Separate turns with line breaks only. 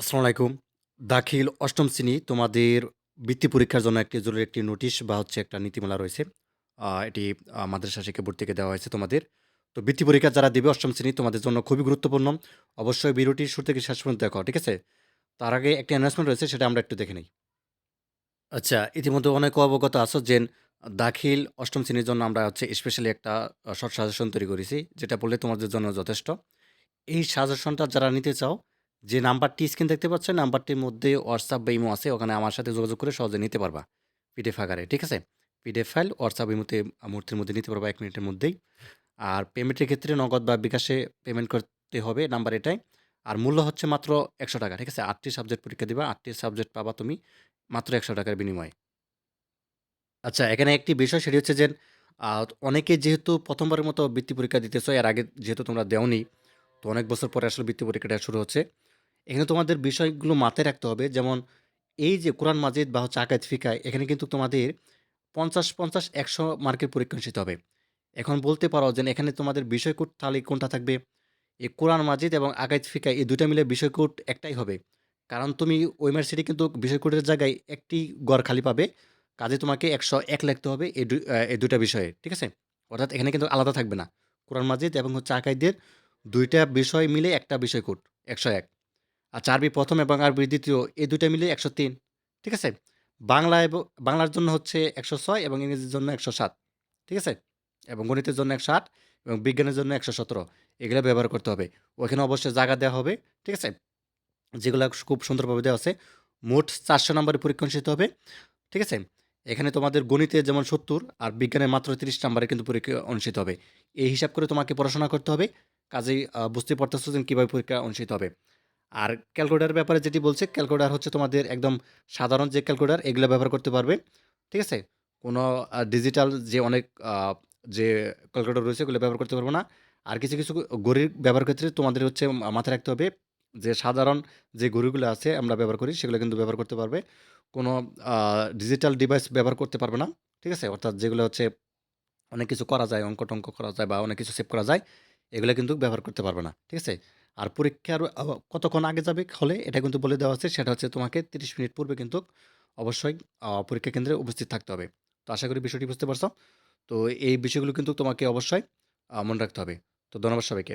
আসসালামু আলাইকুম। দাখিল অষ্টম শ্রেণি তোমাদের বৃত্তি পরীক্ষার জন্য একটি জরুরি একটি নোটিশ বা হচ্ছে একটা নীতিমালা রয়েছে। এটি মাদ্রাসা শিক্ষা বোর্ড থেকে দেওয়া হয়েছে তোমাদের। তো বৃত্তি পরীক্ষা যারা দিবে অষ্টম শ্রেণি তোমাদের জন্য খুবই গুরুত্বপূর্ণ। অবশ্যই ভিডিওটি শুরু থেকে শেষ পর্যন্ত দেখো, ঠিক আছে? তার আগে একটি অ্যানাউন্সমেন্ট রয়েছে সেটা আমরা একটু দেখে নিই আচ্ছা, ইতিমধ্যে অনেক অবগত আছো যে দাখিল অষ্টম শ্রেণির জন্য আমরা হচ্ছে স্পেশালি একটা শর্ট সাজেশন তৈরি করেছি। যেটা পড়লে তোমাদের জন্য যথেষ্ট। এই সাজেশনটা যারা নিতে চাও, যে নাম্বারটি স্ক্রিন দেখতে পাচ্ছ, নাম্বারটির মধ্যে হোয়াটসঅ্যাপ বা ইমো আছে। ওখানে আমার সাথে যোগাযোগ করে সহজে নিতে পারবা। পিডিএফ আকারে, ঠিক আছে? পিডিএফ ফাইল হোয়াটসঅ্যাপ ইমোতে মুহূর্তের মধ্যে নিতে পারবা এক মিনিটের মধ্যেই। আর পেমেন্টের ক্ষেত্রে নগদ বা বিকাশে পেমেন্ট করতে হবে নাম্বার এটাই। আর মূল্য হচ্ছে মাত্র ৳১০০ ঠিক আছে? আটটি সাবজেক্ট পরীক্ষা দিবা। আটটি সাবজেক্ট পাবা তুমি মাত্র একশো টাকার বিনিময়ে। আচ্ছা, এখানে একটি বিষয় সেটি হচ্ছে যে অনেকে যেহেতু প্রথমবারের মতো বৃত্তি পরীক্ষা দিতেছো, এর আগে যেহেতু তোমরা দেওনি, তো অনেক বছর পরে আসলে বৃত্তি পরীক্ষাটা শুরু হচ্ছে। এখানে তোমাদের বিষয়গুলো মাথায় রাখতে হবে। যেমন এই যে কোরআন মাজিদ বা হচ্ছে আকাইদ ফিকাহ এখানে কিন্তু তোমাদের ৫০, ৫০, ১০০ মার্কের পরীক্ষা অনুষ্ঠিত হবে। এখন বলতে পারো যে এখানে তোমাদের বিষয়কোট তাহলে কোনটা থাকবে? এই কোরআন মাজিদ এবং আকাইদ ফিকাহ এই ২ টা মিলে বিষয়কোট একটাই হবে। কারণ তুমি ওই ইউনিভার্সিটি কিন্তু বিষয়কোটের জায়গায় একটি ঘর খালি পাবে। কাজে তোমাকে ১০১ লিখতে হবে এই দু আ এই ২ বিষয়ে, ঠিক আছে? অর্থাৎ এখানে কিন্তু আলাদা থাকবে না। কোরআন মাজিদ এবং হচ্ছে আকাইদের ২ টা বিষয় মিলে একটা বিষয় বিষয়কোট ১০১। আচ্ছা আরবি ১ম এবং আরবি দ্বিতীয় এই ২ টা মিলে ১০৩, ঠিক আছে? বাংলা এবং বাংলার জন্য হচ্ছে ১০৬ এবং ইংরেজির জন্য ১০৭, ঠিক আছে? এবং গণিতের জন্য ১০৮ এবং বিজ্ঞানের জন্য একশো সতেরো এগুলো ব্যবহার করতে হবে। ওইখানে অবশ্যই জায়গা দেওয়া হবে, ঠিক আছে? যেগুলো খুব সুন্দরভাবে দেওয়া আছে। মোট ৪০০ নাম্বারের পরীক্ষা অনুষ্ঠিত হবে, ঠিক আছে? এখানে তোমাদের গণিতে যেমন ৭০ আর বিজ্ঞানে মাত্র ৩০ নাম্বারের কিন্তু পরীক্ষা অনুষ্ঠিত হবে। এই হিসাব করে তোমাকে পড়াশোনা করতে হবে। কাজেই আ বুঝতেই পারতেছো যে কীভাবে পরীক্ষা অনুষ্ঠিত হবে। আর ক্যালকুলেটরের ব্যাপারে যেটি বলছে, ক্যালকুলেটার হচ্ছে তোমাদের একদম সাধারণ যে ক্যালকুলেটার এগুলো ব্যবহার করতে পারবে, ঠিক আছে? কোনো ডিজিটাল যে অনেক যে ক্যালকুলেটার রয়েছে ওগুলো ব্যবহার করতে পারবে না। আর কিছু, কিছু ঘড়ির ব্যবহার ক্ষেত্রে তোমাদের হচ্ছে মাথায় রাখতে হবে যে সাধারণ যে ঘড়িগুলো আছে আমরা ব্যবহার করি সেগুলো কিন্তু ব্যবহার করতে পারবে। কোনো ডিজিটাল ডিভাইস ব্যবহার করতে পারবে না, ঠিক আছে? অর্থাৎ যেগুলো হচ্ছে অনেক কিছু করা যায়, অঙ্ক-টঙ্ক করা যায় বা অনেক কিছু সেভ করা যায়, এগুলো কিন্তু ব্যবহার করতে পারবে না, ঠিক আছে? আর পরীক্ষার কতক্ষণ আগে যাবে হলে এটা কিন্তু বলে দেওয়া আছে, সেটা হচ্ছে তোমাকে ৩০ মিনিট পূর্বে কিন্তু অবশ্যই পরীক্ষা কেন্দ্রে উপস্থিত থাকতে হবে। তো আশা করি বিষয়টি বুঝতে পারছ। তো এই বিষয়গুলো কিন্তু তোমাকে অবশ্যই মনে রাখতে হবে। তো ধন্যবাদ সবাইকে।